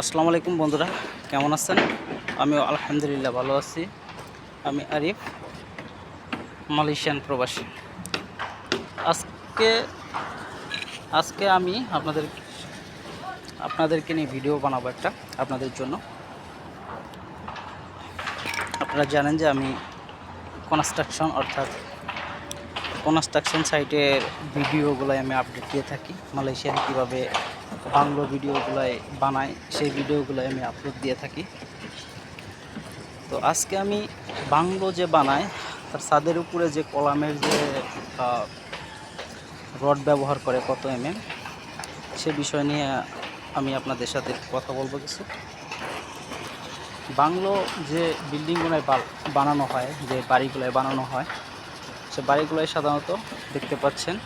আসসালামু আলাইকুম বন্ধুরা, কেমন আছেন? আমিও আলহামদুলিল্লাহ ভালো আছি। আমি আরিফ, মালয়েশিয়ান প্রবাসী। আজকে আজকে আমি আপনাদের আপনাদেরকে নিয়ে ভিডিও বানাবো একটা, আপনাদের জন্য। আপনারা জানেন যে আমি কনস্ট্রাকশন অর্থাৎ কনস্ট্রাকশন সাইটের ভিডিওগুলোই আমি আপডেট দিয়ে থাকি মালয়েশিয়ার কীভাবে বাংলো ভিডিওগুলাই বানাই, সেই ভিডিওগুলোই আমি আপলোড দিয়ে থাকি। তো আজকে আমি বাংলো যে বানাই, তার ছাদের উপরে যে কলামের যে রড ব্যবহার করে কত এম এম সে বিষয় নিয়ে আমি আপনাদের সাথে কথা বলব কিছু। বাংলো যে বিল্ডিংগুলোয় বানানো হয়, যে বাড়িগুলোয় বানানো হয়, সে বাড়িগুলোয় সাধারণত দেখতে পাচ্ছেন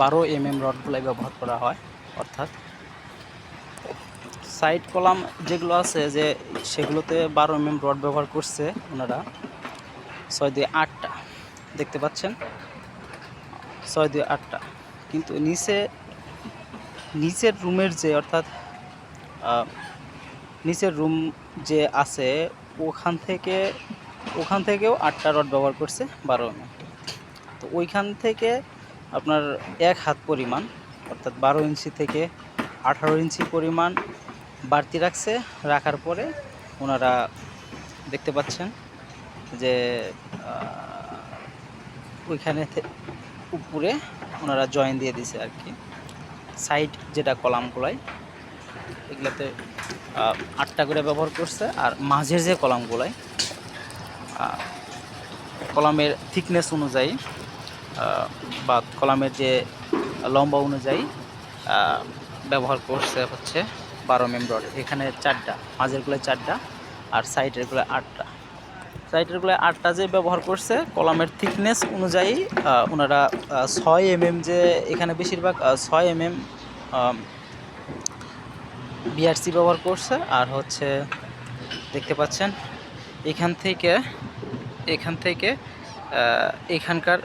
বারো এম এম রডগুলাই ব্যবহার করা হয়, অর্থাৎ সাইড কলাম যেগুলো আছে যে সেগুলোতে বারো এম এম রড ব্যবহার করছে ওনারা, ছয় দিয়ে আটটা, দেখতে পাচ্ছেন? ছয় দিয়ে আটটা, কিন্তু নিচে, নিচের রুমের যে, অর্থাৎ নিচের রুম যে আছে, ওখান থেকে, ওখান থেকেও আটটা রড ব্যবহার করছে বারো এম তো ওইখান থেকে আপনার এক হাত পরিমাণ, অর্থাৎ বারো ইঞ্চি থেকে আঠারো ইঞ্চি পরিমাণ বাড়তি রাখছে। রাখার পরে ওনারা দেখতে পাচ্ছেন যে ওইখানে উপরে ওনারা জয়েন দিয়ে দিছে আর কি। সাইড যেটা কলামগুলাই এগুলোতে আটটা করে ব্যবহার করছে। আর মাঝের যে কলামগুলাই কলামের থিকনেস অনুযায়ী বা কলামের যে লম্বা অনুযায়ী ব্যবহার করছে হচ্ছে বারো রড এখানে চারটা মাঝেরগুলো চারটা আর সাইডেরগুলো আটটা। সাইডেরগুলো আটটা যে ব্যবহার করছে, কলামের থিকনেস অনুযায়ী ওনারা ছয় এম এম যে এখানে বেশিরভাগ ছয় এম এম বিআরসি ব্যবহার করছে। আর হচ্ছে দেখতে পাচ্ছেন, এখান থেকে এখান থেকে এখানকার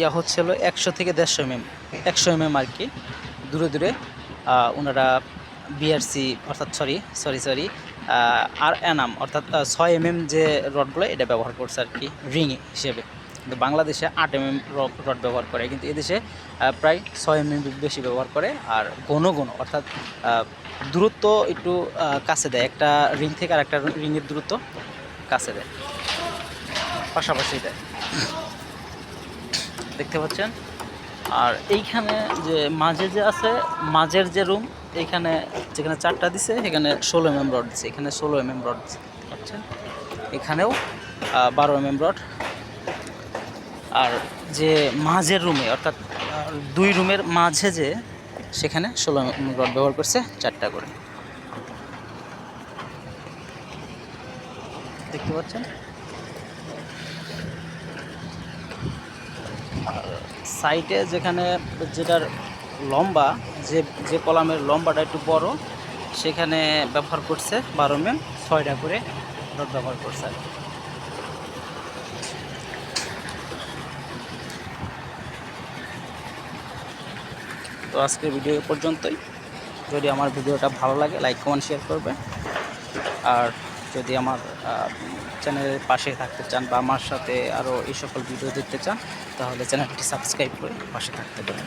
ইয়া হচ্ছিল একশো থেকে দেড়শো এমএম, একশো এমএম আর কি। দূরে দূরে ওনারা বিআরসি অর্থাৎ সরি সরি সরি আর এনাম, অর্থাৎ ছয় এমএম যে রডগুলো, এটা ব্যবহার করছে আর কি, রিং হিসেবে। কিন্তু বাংলাদেশে আট এমএম রড ব্যবহার করে, কিন্তু এদেশে প্রায় ছয় এমএম বেশি ব্যবহার করে, আর ঘন ঘন অর্থাৎ দূরত্ব একটু কাছে দেয়। একটা রিং থেকে আর একটা রিংয়ের দূরত্ব কাছে দেয়। পাশাপাশি দেয়। দেখতে পাচ্ছেন। আর এইখানে যে মাঝে যে আছে, মাঝের যে রুম এইখানে যেখানে চারটা দিছে এখানে ষোলো এম এম রড দিছে। এখানে ষোলো এম এম রড দেখতে পাচ্ছেন। এখানেও বারো এম এম রড আর যে মাঝের রুমে অর্থাৎ দুই রুমের মাঝে যে, সেখানে ষোলো এম এম রড ব্যবহার করছে চারটা করে। দেখতে পাচ্ছেন? সাইটে যেখানে যেটার লম্বা, যে যে কলামের লম্বাটা একটু বড়, সেখানে ব্যবহার করছে বারো মেন ছয়টা করে রড ব্যবহার করছে আর। তো আজকের ভিডিও পর্যন্তই যদি আমার ভিডিওটা ভালো লাগে, লাইক, কমেন্ট শেয়ার করবে আর যদি আমার চ্যানেলের পাশে থাকতে চান বা আমার সাথে আরও এই সকল ভিডিও দেখতে চান, তাহলে চ্যানেলটি সাবস্ক্রাইব করে পাশে থাকতে পারেন।